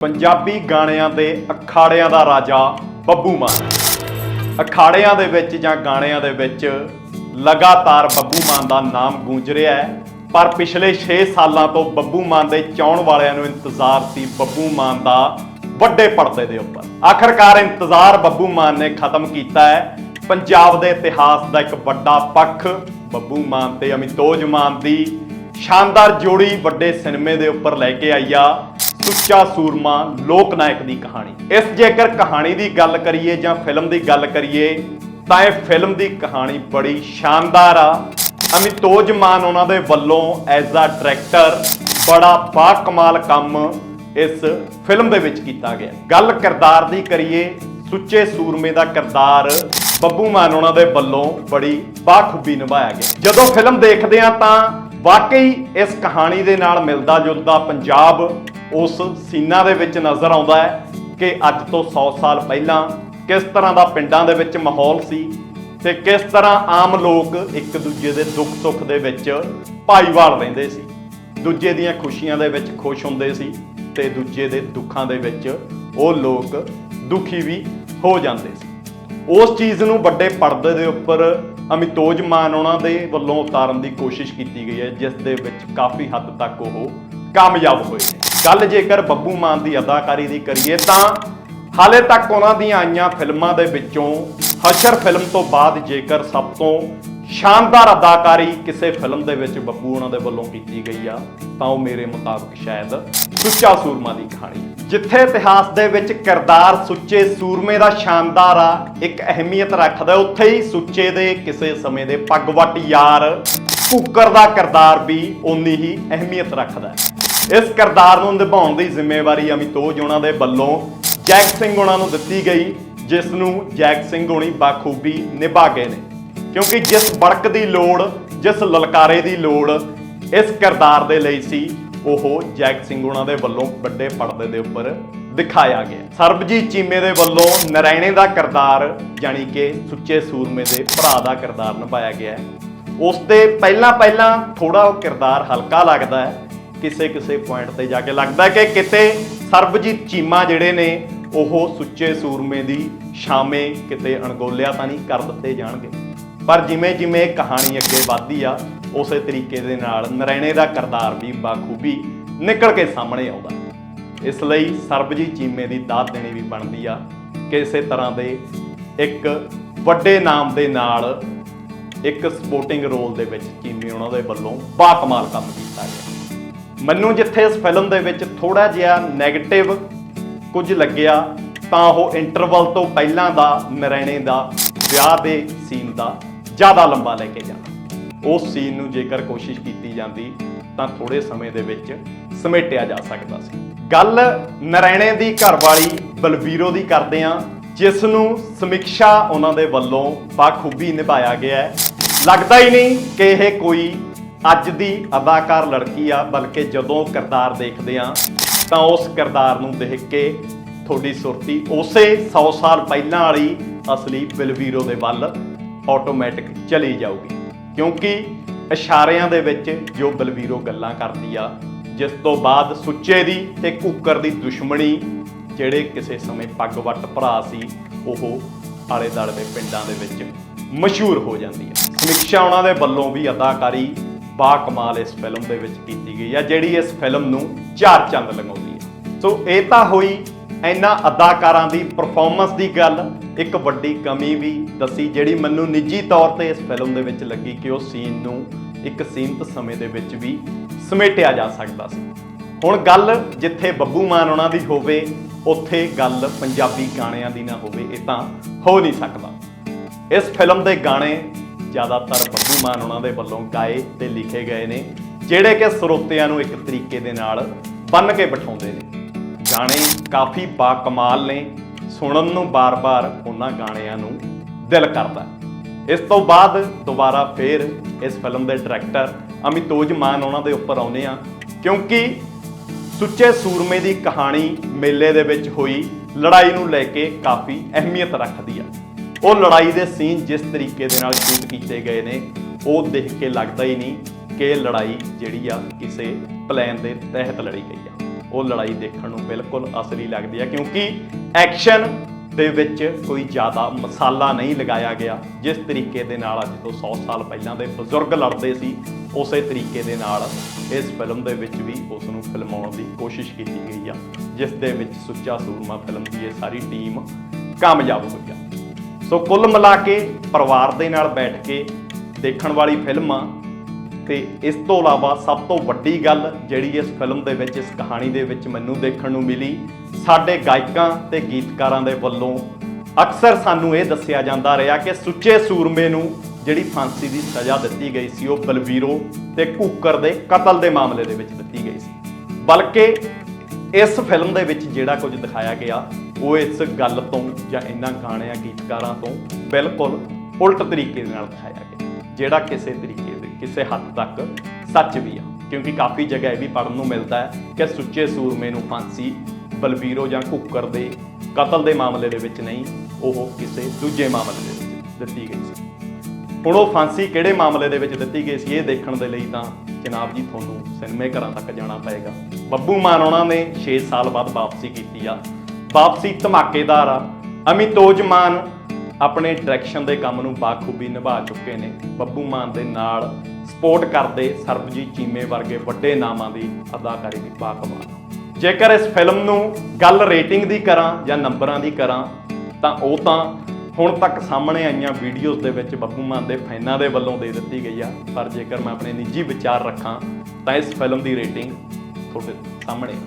ਪੰਜਾਬੀ ਗਾਣਿਆਂ ਦੇ ਅਖਾੜਿਆਂ ਦਾ ਰਾਜਾ ਬੱਬੂ ਮਾਨ। ਅਖਾੜਿਆਂ ਦੇ ਵਿੱਚ ਜਾਂ ਗਾਣਿਆਂ ਦੇ ਵਿੱਚ ਲਗਾਤਾਰ ਬੱਬੂ ਮਾਨ ਦਾ ਨਾਮ ਗੂੰਜ ਰਿਹਾ ਹੈ, ਪਰ ਪਿਛਲੇ 6 ਸਾਲਾਂ ਤੋਂ ਬੱਬੂ ਮਾਨ ਦੇ ਚਾਹਣ ਵਾਲਿਆਂ ਨੂੰ ਇੰਤਜ਼ਾਰ ਸੀ ਬੱਬੂ ਮਾਨ ਦਾ ਵੱਡੇ ਪਰਦੇ ਦੇ ਉੱਪਰ। ਆਖਰਕਾਰ ਇੰਤਜ਼ਾਰ ਬੱਬੂ ਮਾਨ ਨੇ ਖਤਮ ਕੀਤਾ ਹੈ। ਪੰਜਾਬ ਦੇ ਇਤਿਹਾਸ ਦਾ ਇੱਕ ਵੱਡਾ ਪੱਖ ਬੱਬੂ ਮਾਨ ਤੇ ਅਮਿਤੋਜ ਮਾਨ ਦੀ ਸ਼ਾਨਦਾਰ ਜੋੜੀ ਵੱਡੇ ਸਿਨੇਮੇ ਦੇ ਉੱਪਰ ਲੈ ਕੇ ਆਈ ਆ। ਸੁੱਚਾ ਸੂਰਮਾ ਲੋਕ ਨਾਇਕ ਦੀ ਕਹਾਣੀ। ਇਸ ਜੇਕਰ ਕਹਾਣੀ ਦੀ ਗੱਲ ਕਰੀਏ ਜਾਂ ਫਿਲਮ ਦੀ ਗੱਲ ਕਰੀਏ, ਤਾਂ ਇਹ ਫਿਲਮ ਦੀ ਕਹਾਣੀ ਬੜੀ ਸ਼ਾਨਦਾਰ ਆ। ਅਮਿਤੋਜ ਮਾਨ ਉਹਨਾਂ ਦੇ ਵੱਲੋਂ ਐਜ਼ ਅ ਡਾਇਰੈਕਟਰ ਬੜਾ ਬਾ ਕਮਾਲ ਕੰਮ ਇਸ ਫਿਲਮ ਦੇ ਵਿੱਚ ਕੀਤਾ ਗਿਆ। ਗੱਲ ਕਿਰਦਾਰ ਦੀ ਕਰੀਏ, ਸੁੱਚੇ ਸੂਰਮੇ ਦਾ ਕਿਰਦਾਰ ਬੱਬੂ ਮਾਨ ਉਹਨਾਂ ਦੇ ਵੱਲੋਂ ਬੜੀ ਬਾਖੂਬੀ ਨਿਭਾਇਆ ਗਿਆ। ਜਦੋਂ ਫਿਲਮ ਦੇਖਦੇ ਆ ਤਾਂ ਵਾਕਈ ਇਸ ਕਹਾਣੀ ਦੇ ਨਾਲ ਮਿਲਦਾ ਜੁਲਦਾ ਪੰਜਾਬ ਉਸ ਸੀਨਾ ਦੇ ਵਿੱਚ ਨਜ਼ਰ ਆਉਂਦਾ ਹੈ ਕਿ ਅੱਜ ਤੋਂ 100 ਸਾਲ ਪਹਿਲਾਂ ਕਿਸ ਤਰ੍ਹਾਂ ਦਾ ਪਿੰਡਾਂ ਦੇ ਵਿੱਚ ਮਾਹੌਲ ਸੀ ਤੇ ਕਿਸ ਤਰ੍ਹਾਂ ਆਮ ਲੋਕ ਇੱਕ ਦੂਜੇ ਦੇ ਦੁੱਖ ਸੁੱਖ ਦੇ ਵਿੱਚ ਭਾਈਵਾਲ ਰਹਿੰਦੇ ਸੀ। ਦੂਜੇ ਦੀਆਂ ਖੁਸ਼ੀਆਂ ਦੇ ਵਿੱਚ ਖੁਸ਼ ਹੁੰਦੇ ਸੀ ਤੇ ਦੂਜੇ ਦੇ ਦੁੱਖਾਂ ਦੇ ਵਿੱਚ ਉਹ ਲੋਕ ਦੁਖੀ ਵੀ ਹੋ ਜਾਂਦੇ ਸੀ। ਉਸ ਚੀਜ਼ ਨੂੰ ਵੱਡੇ ਪਰਦੇ ਦੇ ਉੱਪਰ ਅਮਿਤੋਜ ਮਾਨ ਉਹਨਾਂ ਦੇ ਵੱਲੋਂ ਉਤਾਰਨ ਦੀ ਕੋਸ਼ਿਸ਼ ਕੀਤੀ ਗਈ ਹੈ, ਜਿਸ ਦੇ ਵਿੱਚ ਕਾਫੀ ਹੱਦ ਤੱਕ ਉਹ ਕਾਮਯਾਬ ਹੋਏ ਨੇ। ਗੱਲ ਜੇਕਰ ਬੱਬੂ ਮਾਨ ਦੀ ਅਦਾਕਾਰੀ ਦੀ ਕਰੀਏ ਤਾਂ ਹਾਲੇ ਤੱਕ ਉਹਨਾਂ ਦੀਆਂ ਆਈਆਂ ਫਿਲਮਾਂ ਦੇ ਵਿੱਚੋਂ ਹਸ਼ਰ ਫਿਲਮ ਤੋਂ ਬਾਅਦ ਜੇਕਰ ਸਭ ਤੋਂ ਸ਼ਾਨਦਾਰ ਅਦਾਕਾਰੀ ਕਿਸੇ ਫਿਲਮ ਦੇ ਵਿੱਚ ਬੱਬੂ ਉਹਨਾਂ ਦੇ ਵੱਲੋਂ ਕੀਤੀ ਗਈ ਆ, ਤਾਂ ਉਹ ਮੇਰੇ ਮੁਤਾਬਕ ਸ਼ਾਇਦ ਸੁੱਚਾ ਸੂਰਮਾ ਦੀ ਕਹਾਣੀ। ਜਿੱਥੇ ਇਤਿਹਾਸ ਦੇ ਵਿੱਚ ਕਿਰਦਾਰ ਸੁੱਚੇ ਸੂਰਮੇ ਦਾ ਸ਼ਾਨਦਾਰ ਆ, ਇੱਕ ਅਹਿਮੀਅਤ ਰੱਖਦਾ ਉੱਥੇ ਹੀ ਸੁੱਚੇ ਦੇ ਕਿਸੇ ਸਮੇਂ ਦੇ ਪੱਗਵੱਟ ਯਾਰ ਕੁੱਕਰ ਦਾ ਕਿਰਦਾਰ ਵੀ ਓਨੀ ਹੀ ਅਹਿਮੀਅਤ ਰੱਖਦਾ ਇਸ ਕਿਰਦਾਰ ਨੂੰ ਨਿਭਾਉਣ ਦੀ ਜ਼ਿੰਮੇਵਾਰੀ ਅਮਿਤੋਜ ਉਹਨਾਂ ਦੇ ਵੱਲੋਂ ਜੈਕ ਸਿੰਘ ਉਹਨਾਂ ਨੂੰ ਦਿੱਤੀ ਗਈ, ਜਿਸ ਨੂੰ ਜੈਕ ਸਿੰਘ ਹੋਣੀ ਬਾਖੂਬੀ ਨਿਭਾ ਗਏ ਨੇ। ਕਿਉਂਕਿ ਜਿਸ ਬੜਕ ਦੀ ਲੋੜ, ਜਿਸ ਲਲਕਾਰੇ ਦੀ ਲੋੜ, ਇਸ ਕਿਰਦਾਰ ਦੇ ਲਈ ਸੀ, ਉਹ ਜੈਕ ਸਿੰਘ ਉਹਨਾਂ ਦੇ ਵੱਲੋਂ ਵੱਡੇ ਪਰਦੇ ਦੇ ਉੱਪਰ ਦਿਖਾਇਆ ਗਿਆ। ਸਰਬਜੀਤ ਚੀਮੇ ਦੇ ਵੱਲੋਂ ਨਰਾਇਣੇ ਦਾ ਕਿਰਦਾਰ ਜਾਨੀ ਕਿ ਸੁੱਚੇ ਸੂਰਮੇ ਦੇ ਭਰਾ ਦਾ ਕਿਰਦਾਰ ਨਿਭਾਇਆ ਗਿਆ ਹੈ। ਉਸ ਤੇ ਪਹਿਲਾਂ ਪਹਿਲਾਂ ਥੋੜਾ ਉਹ ਕਿਰਦਾਰ ਹਲਕਾ ਲੱਗਦਾ ਹੈ। ਕਿਸੇ ਕਿਸੇ ਪੁਆਇੰਟ ਤੇ ਜਾ ਕੇ ਲੱਗਦਾ ਕਿ ਕਿਤੇ ਸਰਬਜੀਤ ਚੀਮਾ ਜਿਹੜੇ ਨੇ, ਉਹ ਸੁੱਚੇ ਸੂਰਮੇ ਦੀ ਸ਼ਾਮੇ ਕਿਤੇ ਅਣਗੋਲਿਆ ਤਾਂ ਨਹੀਂ ਕਰ ਦਿੱਤੇ ਜਾਣਗੇ। ਪਰ ਜਿਵੇਂ ਜਿਵੇਂ ਕਹਾਣੀ ਅੱਗੇ ਵਧਦੀ ਆ, ਉਸੇ ਤਰੀਕੇ ਦੇ ਨਾਲ ਨਰੈਣੇ ਦਾ ਕਿਰਦਾਰ ਵੀ ਬਾਖੂਬੀ ਨਿਕਲ ਕੇ ਸਾਹਮਣੇ ਆਉਂਦਾ ਇਸ ਲਈ ਸਰਬਜੀਤ ਚੀਮੇ ਦੀ ਦਾਤ ਦੇਣੀ ਵੀ ਬਣਦੀ ਆ ਕਿਸੇ ਤਰ੍ਹਾਂ ਦੇ ਇੱਕ ਵੱਡੇ ਨਾਮ ਦੇ ਨਾਲ ਇੱਕ ਸਪੋਰਟਿੰਗ ਰੋਲ ਦੇ ਵਿੱਚ ਚੀਮੇ ਉਹਨਾਂ ਦੇ ਵੱਲੋਂ ਬਾਕਮਾਲ ਕੰਮ ਕੀਤਾ ਗਿਆ। ਮੈਨੂੰ ਜਿੱਥੇ ਇਸ ਫਿਲਮ ਦੇ ਵਿੱਚ ਥੋੜਾ ਜਿਹਾ 네ਗੇਟਿਵ ਕੁਝ ਲੱਗਿਆ, ਤਾਂ ਉਹ ਇੰਟਰਵਲ ਤੋਂ ਪਹਿਲਾਂ ਦਾ ਨਰੈਣੇ ਦਾ ਵਿਆਹ ਦੇ ਸੀਨ ਦਾ ਜ਼ਿਆਦਾ ਲੰਬਾ ਲੈ ਕੇ ਜਾਣਾ। ਉਸ ਸੀਨ ਨੂੰ ਜੇਕਰ ਕੋਸ਼ਿਸ਼ ਕੀਤੀ ਜਾਂਦੀ, ਤਾਂ ਥੋੜੇ ਸਮੇਂ ਦੇ ਵਿੱਚ ਸਮੇਟਿਆ ਜਾ ਸਕਦਾ ਸੀ। ਗੱਲ ਨਰੈਣੇ ਦੀ ਘਰਵਾਲੀ ਬਲਵੀਰੋ ਦੀ ਕਰਦੇ ਆ ਜਿਸ ਨੂੰ ਸਮੀਖਿਆ ਉਹਨਾਂ ਦੇ ਵੱਲੋਂ ਬਾਖੂਬੀ ਨਿਭਾਇਆ ਗਿਆ ਹੈ। ਲੱਗਦਾ ਹੀ ਨਹੀਂ ਕਿ ਇਹ ਕੋਈ ਅੱਜ ਦੀ ਅਦਾਕਾਰ ਲੜਕੀ ਆ, ਬਲਕਿ ਜਦੋਂ ਕਿਰਦਾਰ ਦੇਖਦੇ ਆ, ਤਾਂ ਉਸ ਕਿਰਦਾਰ ਨੂੰ ਦੇਖ ਕੇ ਤੁਹਾਡੀ ਸੁਰਤੀ ਉਸੇ 100 ਸਾਲ ਪਹਿਲਾਂ ਵਾਲੀ ਅਸਲੀ ਬਲਵੀਰੋ ਦੇ ਵੱਲ ਆਟੋਮੈਟਿਕ ਚਲੀ ਜਾਊਗੀ। ਕਿਉਂਕਿ ਇਸ਼ਾਰਿਆਂ ਦੇ ਵਿੱਚ ਜੋ ਬਲਵੀਰੋ ਗੱਲਾਂ ਕਰਦੀ ਆ, ਜਿਸ ਤੋਂ ਬਾਅਦ ਸੁੱਚੇ ਦੀ ਤੇ ਕੁੱਕਰ ਦੀ ਦੁਸ਼ਮਣੀ, ਜਿਹੜੇ ਕਿਸੇ ਸਮੇਂ ਪੱਗ ਵੱਟ ਭਰਾ ਸੀ, ਉਹ ਆਲੇ ਦਾਲੇ ਦੇ ਪਿੰਡਾਂ ਦੇ ਵਿੱਚ ਮਸ਼ਹੂਰ ਹੋ ਜਾਂਦੀ ਹੈ ਸਮੀਖਿਆ ਉਹਨਾਂ ਦੇ ਵੱਲੋਂ ਵੀ ਅਦਾਕਾਰੀ ਬਾ ਕਮਾਲ ਇਸ ਫਿਲਮ ਦੇ ਵਿੱਚ ਕੀਤੀ ਗਈ ਹੈ, ਜਿਹੜੀ ਇਸ ਫਿਲਮ ਨੂੰ ਚਾਰ ਚੰਦ ਲਗਾਉਂਦੀ ਹੈ। ਸੋ ਇਹ ਤਾਂ ਹੋਈ ਇਹਨਾਂ ਅਦਾਕਾਰਾਂ ਦੀ ਪਰਫਾਰਮੈਂਸ ਦੀ ਗੱਲ। ਇੱਕ ਵੱਡੀ ਕਮੀ ਵੀ ਦੱਸੀ, ਜਿਹੜੀ ਮੈਨੂੰ ਨਿੱਜੀ ਤੌਰ ਤੇ ਇਸ ਫਿਲਮ ਦੇ ਵਿੱਚ ਲੱਗੀ ਕਿ ਉਹ ਸੀਨ ਨੂੰ ਇੱਕ ਸੀਮਤ ਸਮੇਂ ਦੇ ਵਿੱਚ ਵੀ ਸਮੇਟਿਆ ਜਾ ਸਕਦਾ ਸੀ। ਹੁਣ ਗੱਲ ਜਿੱਥੇ ਬੱਬੂ ਮਾਨ ਉਹਨਾਂ ਦੀ ਹੋਵੇ, ਉੱਥੇ ਗੱਲ ਪੰਜਾਬੀ ਗਾਣਿਆਂ ਦੀ ਨਾ ਹੋਵੇ, ਇਹ ਤਾਂ ਹੋ ਨਹੀਂ ਸਕਦਾ। ਇਸ ਫਿਲਮ ਦੇ ਗਾਣੇ ਜ਼ਿਆਦਾਤਰ ਬੱਬੂ ਮਾਨ ਉਹਨਾਂ ਦੇ ਵੱਲੋਂ ਗਾਏ ਤੇ ਲਿਖੇ ਗਏ ਨੇ, ਜਿਹੜੇ ਕਿ ਸਰੋਤਿਆਂ ਨੂੰ ਇੱਕ ਤਰੀਕੇ ਦੇ ਨਾਲ ਬੰਨ ਕੇ ਬਿਠਾਉਂਦੇ ਨੇ। ਗਾਣੇ ਕਾਫੀ ਬਾ ਕਮਾਲ ਨੇ, ਸੁਣਨ ਨੂੰ ਬਾਰ-ਬਾਰ ਉਹਨਾਂ ਗਾਣਿਆਂ ਨੂੰ ਦਿਲ ਕਰਦਾ ਇਸ ਤੋਂ ਬਾਅਦ ਦੁਬਾਰਾ ਫੇਰ ਇਸ ਫਿਲਮ ਦੇ ਡਾਇਰੈਕਟਰ ਅਮਿਤੋਜ ਮਾਨ ਉਹਨਾਂ ਦੇ ਉੱਪਰ ਆਉਨੇ ਆ, ਕਿਉਂਕਿ ਸੁੱਚੇ ਸੂਰਮੇ ਦੀ ਕਹਾਣੀ ਮੇਲੇ ਦੇ ਵਿੱਚ ਹੋਈ ਲੜਾਈ ਨੂੰ ਲੈ ਕੇ ਕਾਫੀ ਅਹਿਮੀਅਤ ਰੱਖਦੀ ਆ। ਉਹ ਲੜਾਈ ਦੇ ਸੀਨ ਜਿਸ ਤਰੀਕੇ ਦੇ ਨਾਲ ਸ਼ੂਟ ਕੀਤੇ ਗਏ ਨੇ, ਉਹ ਦੇਖ ਕੇ ਲੱਗਦਾ ਹੀ ਨਹੀਂ ਕਿ ਲੜਾਈ ਜਿਹੜੀ ਆ ਕਿਸੇ ਪਲਾਨ ਦੇ ਤਹਿਤ ਲੜੀ ਗਈ ਆ। ਉਹ ਲੜਾਈ ਦੇਖਣ ਨੂੰ ਬਿਲਕੁਲ ਅਸਲੀ ਲੱਗਦੀ ਆ, ਕਿਉਂਕਿ ਐਕਸ਼ਨ ਦੇ ਵਿੱਚ ਕੋਈ ਜ਼ਿਆਦਾ ਮਸਾਲਾ ਨਹੀਂ ਲਗਾਇਆ ਗਿਆ। ਜਿਸ ਤਰੀਕੇ ਦੇ ਨਾਲ ਅੱਜ ਤੋਂ 100 ਸਾਲ ਪਹਿਲਾਂ ਦੇ ਬਜ਼ੁਰਗ ਲੜਦੇ ਸੀ, ਉਸੇ ਤਰੀਕੇ ਦੇ ਨਾਲ ਇਸ ਫਿਲਮ ਦੇ ਵਿੱਚ ਵੀ ਉਸ ਨੂੰ ਫਿਲਮਾਉਣ ਦੀ ਕੋਸ਼ਿਸ਼ ਕੀਤੀ ਗਈ ਆ, ਜਿਸ ਦੇ ਵਿੱਚ ਸੁੱਚਾ ਸੂਰਮਾ ਫਿਲਮ ਦੀ ਇਹ ਸਾਰੀ ਟੀਮ ਕਾਮਯਾਬ ਹੋਈ ਆ। ਸੋ ਕੁੱਲ ਮਿਲਾ ਕੇ ਪਰਿਵਾਰ ਦੇ ਨਾਲ ਬੈਠ ਕੇ ਦੇਖਣ ਵਾਲੀ ਫਿਲਮ ਆ ਤੇ ਇਸ ਤੋਂ ਇਲਾਵਾ ਸਭ ਤੋਂ ਵੱਡੀ ਗੱਲ ਜਿਹੜੀ ਇਸ ਫਿਲਮ ਦੇ ਵਿੱਚ, ਇਸ ਕਹਾਣੀ ਦੇ ਵਿੱਚ ਮੈਨੂੰ ਦੇਖਣ ਨੂੰ ਮਿਲੀ, ਸਾਡੇ ਗਾਇਕਾਂ ਤੇ ਗੀਤਕਾਰਾਂ ਦੇ ਵੱਲੋਂ ਅਕਸਰ ਸਾਨੂੰ ਇਹ ਦੱਸਿਆ ਜਾਂਦਾ ਰਿਹਾ ਕਿ ਸੁੱਚੇ ਸੂਰਮੇ ਨੂੰ ਜਿਹੜੀ ਫਾਂਸੀ ਦੀ ਸਜ਼ਾ ਦਿੱਤੀ ਗਈ ਸੀ, ਉਹ ਬਲਵੀਰੋ ਤੇ ਕੂਕਰ ਦੇ ਕਤਲ ਦੇ ਮਾਮਲੇ ਦੇ ਵਿੱਚ ਦਿੱਤੀ ਗਈ ਸੀ। ਬਲਕਿ ਇਸ ਫਿਲਮ ਦੇ ਵਿੱਚ ਜਿਹੜਾ ਕੁਝ ਦਿਖਾਇਆ ਗਿਆ, ਉਹ ਇਸ ਗੱਲ ਤੋਂ ਜਾਂ ਇਹਨਾਂ ਗਾਣਿਆਂ, ਗੀਤਕਾਰਾਂ ਤੋਂ ਬਿਲਕੁਲ ਉਲਟ ਤਰੀਕੇ ਦੇ ਨਾਲ ਦਿਖਾਇਆ ਗਿਆ, ਜਿਹੜਾ ਕਿਸੇ ਤਰੀਕੇ ਦੇ, ਕਿਸੇ ਹੱਦ ਤੱਕ ਸੱਚ ਵੀ ਆ। ਕਿਉਂਕਿ ਕਾਫੀ ਜਗ੍ਹਾ ਇਹ ਵੀ ਪੜਨ ਨੂੰ ਮਿਲਦਾ ਹੈ ਕਿ ਸੁੱਚੇ ਸੂਰਮੇ ਨੂੰ ਫਾਂਸੀ, ਬਲਬੀਰੋ ਜਾਂ ਕੁੱਕਰ ਦੇ ਕਤਲ ਦੇ ਮਾਮਲੇ ਦੇ ਵਿੱਚ ਨਹੀਂ, ਉਹ ਕਿਸੇ ਦੂਜੇ ਮਾਮਲੇ ਦੇ ਵਿੱਚ ਦਿੱਤੀ ਗਈ ਸੀ। ਹੁਣ ਉਹ ਫਾਂਸੀ ਕਿਹੜੇ ਮਾਮਲੇ ਦੇ ਵਿੱਚ ਦਿੱਤੀ ਗਈ ਸੀ ਇਹ ਦੇਖਣ ਦੇ ਲਈ ਤਾਂ ਜਨਾਬ ਜੀ ਤੁਹਾਨੂੰ ਸਿਨੇਮੇ ਘਰਾਂ ਤੱਕ ਜਾਣਾ ਪਏਗਾ। ਬੱਬੂ ਮਾਨ ਉਹਨਾਂ ਨੇ 6 ਸਾਲ ਬਾਅਦ ਵਾਪਸੀ ਕੀਤੀ ਆ। ਵਾਪਸੀ ਧਮਾਕੇਦਾਰ ਆ। ਅਮਿਤੋਜ ਮਾਨ ਆਪਣੇ ਡਾਇਰੈਕਸ਼ਨ ਦੇ ਕੰਮ ਨੂੰ ਬਾਖੂਬੀ ਨਿਭਾ ਚੁੱਕੇ ਨੇ। ਬੱਬੂ ਮਾਨ ਦੇ ਨਾਲ ਸਪੋਰਟ ਕਰਦੇ ਸਰਬਜੀਤ ਚੀਮੇ ਵਰਗੇ ਵੱਡੇ ਨਾਮਾਂ ਦੀ ਅਦਾਕਾਰੀ ਦੀ ਬਾਕਮਾਲ ਜੇਕਰ ਇਸ ਫਿਲਮ ਨੂੰ ਗੱਲ ਰੇਟਿੰਗ ਦੀ ਕਰਾਂ ਜਾਂ ਨੰਬਰਾਂ ਦੀ ਕਰਾਂ ਤਾਂ ਉਹ ਤਾਂ ਹੁਣ ਤੱਕ ਸਾਹਮਣੇ ਆਈਆਂ ਵੀਡੀਓਜ਼ ਦੇ ਵਿੱਚ ਬੱਬੂ ਮਾਨ ਦੇ ਫੈਨਾਂ ਦੇ ਵੱਲੋਂ ਦੇ ਦਿੱਤੀ ਗਈ ਆ। ਪਰ ਜੇਕਰ ਮੈਂ ਆਪਣੇ ਨਿੱਜੀ ਵਿਚਾਰ ਰੱਖਾਂ, ਤਾਂ ਇਸ ਫਿਲਮ ਦੀ ਰੇਟਿੰਗ ਤੁਹਾਡੇ ਸਾਹਮਣੇ